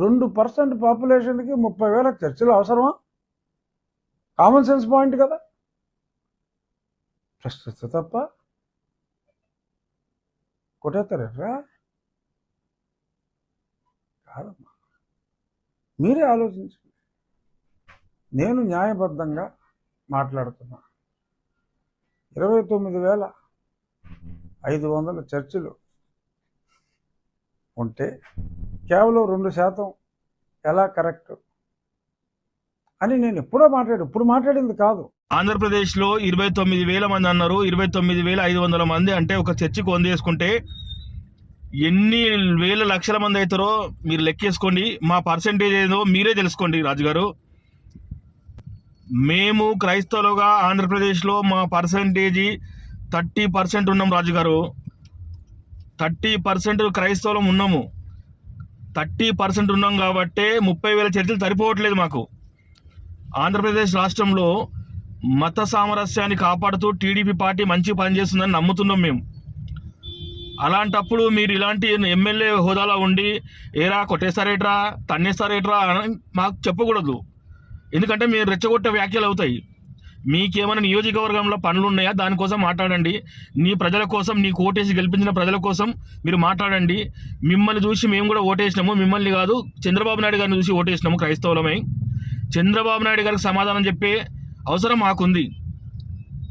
రెండు పర్సెంట్ పాపులేషన్కి ముప్పై వేల చర్చలు అవసరమా? కామన్ సెన్స్ పాయింట్ కదా. ప్రస్తుత తప్ప కొట్టేస్తారా కాదమ్మా. మీరే ఆలోచించండి. నేను న్యాయబద్ధంగా మాట్లాడుతున్నా. ఇరవై తొమ్మిది వేల ఐదు వందల చర్చలు ఉంటే కేవలం రెండు శాతం ఎలా కరెక్ట్? అని నేను ఎప్పుడో మాట్లాడు ఇప్పుడు మాట్లాడింది కాదు. ఆంధ్రప్రదేశ్లో ఇరవై తొమ్మిది వేల మంది అన్నారు. ఇరవై తొమ్మిది వేల ఐదు వందల మంది అంటే ఒక చర్చికి వంద వేసుకుంటే ఎన్ని వేల లక్షల మంది అవుతారో మీరు లెక్కేసుకోండి. మా పర్సంటేజ్ ఏదో మీరే తెలుసుకోండి రాజుగారు. మేము క్రైస్తవులుగా ఆంధ్రప్రదేశ్లో మా పర్సంటేజీ థర్టీ పర్సెంట్ ఉన్నాం రాజుగారు. థర్టీ పర్సెంట్ క్రైస్తవులం ఉన్నాము. థర్టీ పర్సెంట్ ఉన్నాం కాబట్టే ముప్పై వేల చర్చలు సరిపోవట్లేదు మాకు. ఆంధ్రప్రదేశ్ రాష్ట్రంలో మత సామరస్యాన్ని కాపాడుతూ టీడీపీ పార్టీ మంచి పనిచేస్తుందని నమ్ముతున్నాం మేము. అలాంటప్పుడు మీరు ఇలాంటి ఎమ్మెల్యే హోదాలో ఉండి ఏరా కొట్టేస్తారేట్రా తన్నేస్తారేట్రా అని మాకు చెప్పకూడదు. ఎందుకంటే మీరు రెచ్చగొట్టే వ్యాఖ్యలు అవుతాయి. మీకేమైనా నియోజకవర్గంలో పనులు ఉన్నాయా దానికోసం మాట్లాడండి. నీ ప్రజల కోసం నీ ఓటేసి గెలిపించిన ప్రజల కోసం మీరు మాట్లాడండి. మిమ్మల్ని చూసి మేము కూడా ఓటేసినాము. మిమ్మల్ని కాదు చంద్రబాబు నాయుడు గారిని చూసి ఓటేసినాము క్రైస్తవులమై. చంద్రబాబు నాయుడు గారికి సమాధానం చెప్పే అవసరం మాకుంది.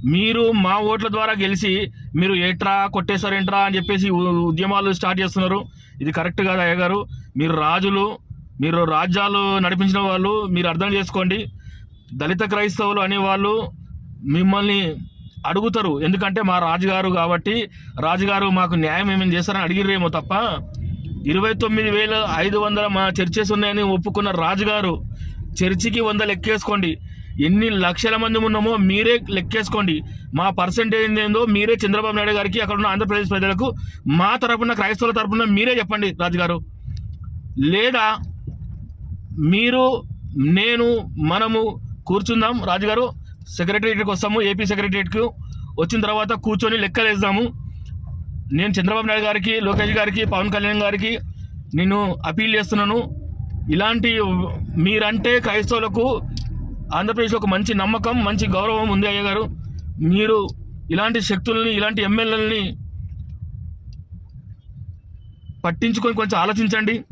మీరు మా ఓట్ల ద్వారా గెలిచి మీరు ఏట్రా కొట్టేశారేంట్రా అని చెప్పేసి ఉ- ఉద్యమాలు స్టార్ట్ చేస్తున్నారు. ఇది కరెక్ట్ కాదు అయ్యగారు. మీరు రాజులు మీరు రాజ్యాలు నడిపించిన వాళ్ళు మీరు అర్థం చేసుకోండి. దళిత క్రైస్తవులు అనేవాళ్ళు మిమ్మల్ని అడుగుతారు. ఎందుకంటే మా రాజుగారు కాబట్టి రాజుగారు మాకు న్యాయం ఏమేమి చేస్తారని అడిగిరేమో తప్ప ఇరవై తొమ్మిది వేల ఐదు వందల మా చర్చెస్ ఉన్నాయని ఒప్పుకున్న రాజుగారు చర్చికి వంద లెక్కేసుకోండి. ఎన్ని లక్షల మంది ఉన్నామో మీరే లెక్కేసుకోండి. మా పర్సంటేజ్ ఏందో మీరే చంద్రబాబు నాయుడు గారికి అక్కడ ఉన్న ఆంధ్రప్రదేశ్ ప్రజలకు మా తరపున క్రైస్తవుల తరపున మీరే చెప్పండి రాజుగారు. లేదా మీరు నేను మనము కూర్చుందాం. రాజుగారు సెక్రటరియట్కి వస్తాము. ఏపీ సెక్రటరియట్కు వచ్చిన తర్వాత కూర్చొని లెక్కలేద్దాము నేను చంద్రబాబు నాయుడు గారికి లోకేష్ గారికి పవన్ కళ్యాణ్ గారికి నేను అపీల్ చేస్తున్నాను. ఇలాంటి మీరంటే క్రైస్తవులకు ఆంధ్రప్రదేశ్లో ఒక మంచి నమ్మకం మంచి గౌరవం ఉంది అయ్య గారు. మీరు ఇలాంటి శక్తుల్ని ఇలాంటి ఎమ్మెల్యేలని పట్టించుకొని కొంచెం ఆలోచించండి.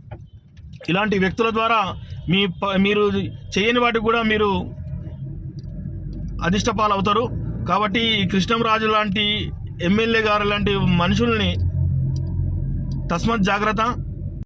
ఇలాంటి వ్యక్తుల ద్వారా మీ ప- మీరు చేయని వాటికి కూడా మీరు అధిష్టపాలు అవుతారు కాబట్టి కృష్ణంరాజు లాంటి ఎమ్మెల్యే గారు లాంటి మనుషుల్ని తస్మత్ జాగ్రత్త